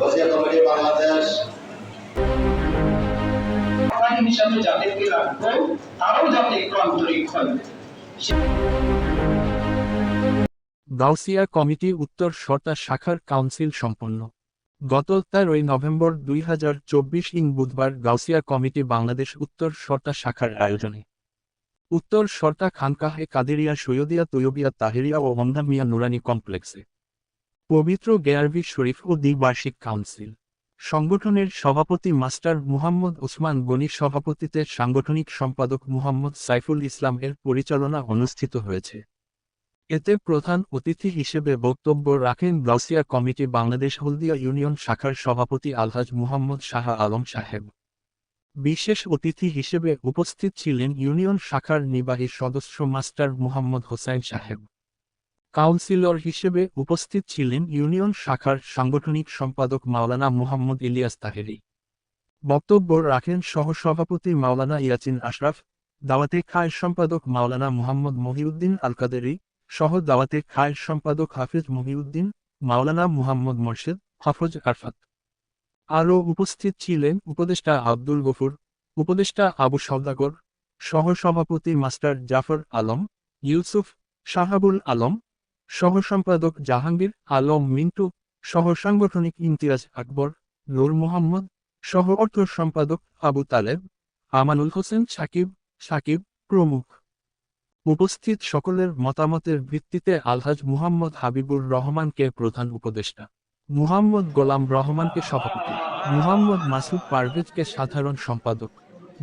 গজিয়া committee Bangladesh. হিসাবে যাদেরকে রাখব তারাও যাতে আন্তরিক গাউসিয়া কমিটি উত্তর সর্তা শাখার কাউন্সিল সম্পন্ন। গত তেরোই নভেম্বর দুই হাজার চব্বিশ ইং বুধবার গাউসিয়া কমিটি বাংলাদেশ উত্তর সর্তা শাখার আয়োজনে। উত্তর সর্তা খানকাহে কাদেরিয়া সৈয়দিয়া তৈয়বিয়া তাহেরিয়া ও মিয়া নুরানি কমপ্লেক্সে। পবিত্র গেয়ারভি শরীফ ও দ্বিবার্ষিক কাউন্সিল। সংগঠনের সভাপতি মাস্টার মুহাম্মদ ওসমান গনির সভাপতিতে সাংগঠনিক সম্পাদক মুহাম্মদ সাইফুল ইসলাম এর পরিচালনা অনুষ্ঠিত হয়েছে। এতে প্রধান অতিথি হিসেবে বক্তব্য রাখেন গাউসিয়া কমিটি বাংলাদেশ হলদিয়া ইউনিয়ন শাখার সভাপতি আলহাজ মুহাম্মদ শাহ আলম সাহেব। বিশেষ অতিথি হিসেবে উপস্থিত ছিলেন ইউনিয়ন শাখার নির্বাহী সদস্য মাস্টার মুহাম্মদ হোসাইন সাহেব। কাউন্সিলর হিসেবে উপস্থিত ছিলেন ইউনিয়ন শাখার সাংগঠনিক সম্পাদক মাওলানা মুহাম্মদ ইলিয়াস তাহেরি। বক্তব্য রাখেন সহসভাপতি মাওলানা ইয়াচিন আশরাফ, দাওয়াতে খায়ের সম্পাদক মাওলানা মুহাম্মদ মহিউদ্দিন আল কাদেরি সহ দাওয়াতে খায়ের সম্পাদক হাফিজ মহিউদ্দিন, মাওলানা মুহাম্মদ মোর্শেদ, হাফজ আরফাত। আরও উপস্থিত ছিলেন উপদেষ্টা আব্দুল গফুর, উপদেষ্টা আবু সওদাগর, সহসভাপতি মাস্টার জাফর আলম, ইউসুফ শাহাবুল আলম সহ সম্পাদক জাহাঙ্গীর আলম মিন্টু সহ সাংগঠনিক ইমতিয়াজ আকবর, নূর মোহাম্মদ সহ অর্থ সম্পাদক আবু তালেব, আমানুল হোসেন সাকিব সাকিব প্রমুখ। উপস্থিত সকলের মতামতের ভিত্তিতে আলহাজ মুহাম্মদ হাবিবুর রহমানকে প্রধান উপদেষ্টা। মুহাম্মদ গোলাম রহমানকে সভাপতি। মুহাম্মদ মাসুদ পারভেজকে সাধারণ সম্পাদক।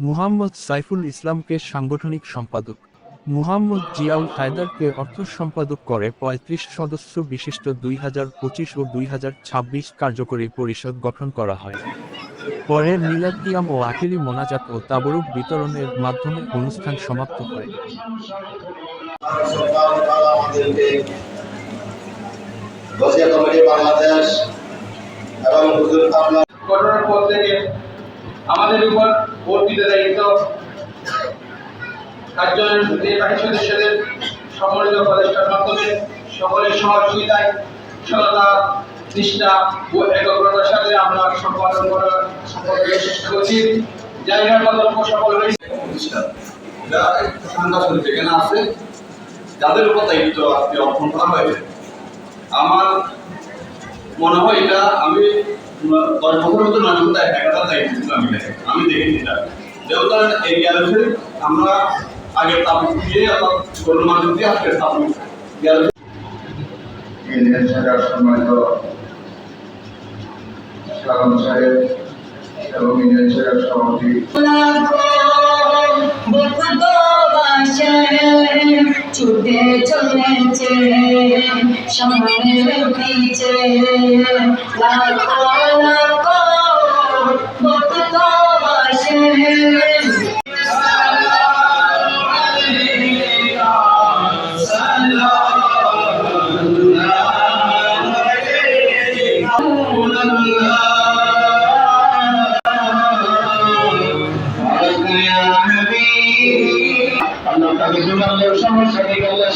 মুহাম্মদ সাইফুল ইসলামকে সাংগঠনিক সম্পাদক। মুহাম্মদ জিয়াউল হায়দারকে অর্থ সম্পাদক করে পঁয়ত্রিশ সদস্য বিশিষ্ট দুই হাজার পঁচিশ ও দুই হাজার ছাব্বিশ কার্যকরী পরিষদ গঠন করা হয়। পরে মিলাদিয়াম ও আখিরি মোনাজাত ও তাবরুক বিতরণের মাধ্যমে অনুষ্ঠান সমাপ্ত হয়। আমাদের উপর অর্পিত দায়িত্ব কার্যালয়ের নির্বাহী সদস্যদের মাধ্যমে সকলের সহযোগিতায় সততা, নিষ্ঠা ও সাথে আমরা সম্পাদন করার চেষ্টা করছি। জায়গার সফল হয়েছে। যেখানে আছে, যাদের উপর দায়িত্ব আজকে অর্পণ করা হয়েছে, আমার মনে হয় এটা আমি, দশ বছর মতো নয় দায়িত্ব আমি দেখে আমি দেখেছি আমরা আগে তাপ দিয়ে অর্থাৎ গরুর মাংস দিয়ে আজকে তাপ গ্যালারি ইউনিয়ন শাখার সম্মানিত সালাম সাহেব এবং ইউনিয়ন শাখার সভাপতি। ছুটে চলেছে সামনের পিছে লাখো Allah তাকে দুনিয়ার সমস্যা থেকে আল্লাহ